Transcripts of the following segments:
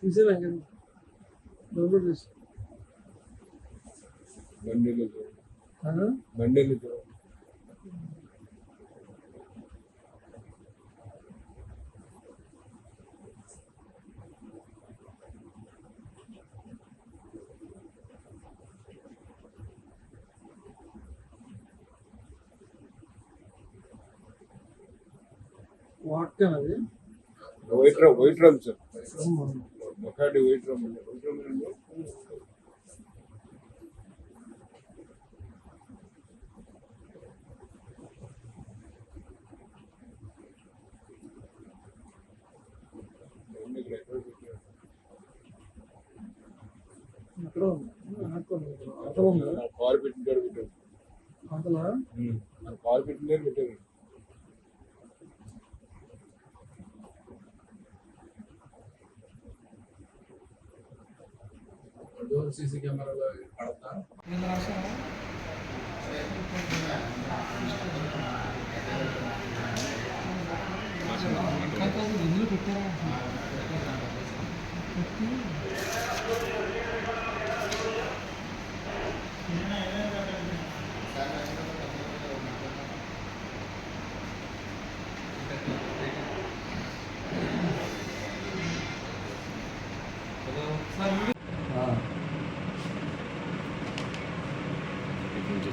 두세 방향 너무르스 만들어줘 나는 만들어줘 వాట్కా అది? White rum white rum sir. మకాడి white rum white rum car పెట్టిన కాడ పెట్టారు కార్ పెట్టిన పెట్టారు సీసీ కెమెరాలో పడతా ఇందులో పెట్టారా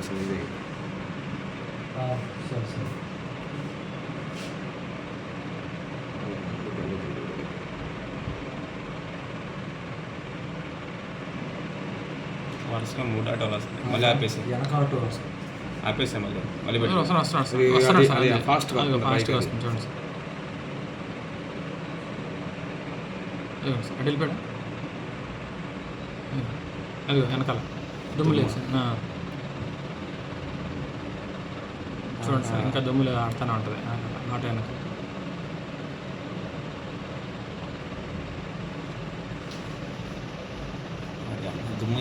సరే సరే. వరుసగా మూడు ఆటోలు వస్తాయి మళ్ళీ ఆపేసి వెనక ఆటో వస్తుంది. ఆపేసాం మళ్ళీ. మళ్ళీ పెట్టి వస్తాను వస్తాను అది- వస్తాను సార్ వస్తుంది, ఫాస్ట్గా. వస్తుంది చూడండి. సార్ ఇదిగో సార్, అటు వెళ్ళిపోయాడు అది వెనకాల. దుమ్ము లేదు సార్ ఆ. చూడండి సార్ ఇంకా దుమ్ములు ఆడుతూనే ఉంటుంది. ఆటో వెనక దుమ్ము.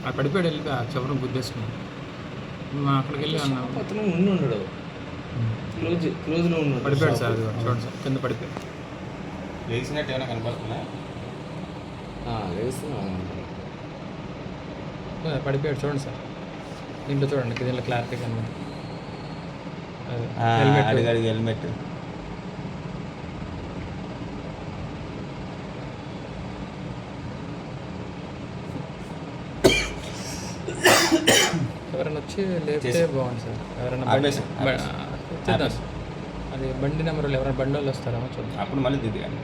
ఆ పడిపోయాడు వెళ్ళి ఆ చివరిని గుద్దేసుకుని. మేము అక్కడికి వెళ్ళి అన్నాం అతను ఉండి ఉండడు. క్లోజ్ క్లోజ్లో ఉన్నాడు పడిపోయాడు సార్ అది చూడండి సార్ కింద పడిపోయాడు. లేచినట్టు ఏమైనా కనపడుతుందా? ఆ, పడిపోయాడు చూడండి సార్. దీంట్లో చూడండి దీంట్లో క్లారిటీ కనబడి అడిగాడు హెల్మెట్ ఎవరైనా వచ్చి లేపితే బాగుంది సార్. ఎవరైనా బండి-. అది బండి నెంబర్లు ఎవరైనా బండి వాళ్ళు వస్తారేమో చూద్దాం. అప్పుడు మళ్ళీ దిద్దు కానీ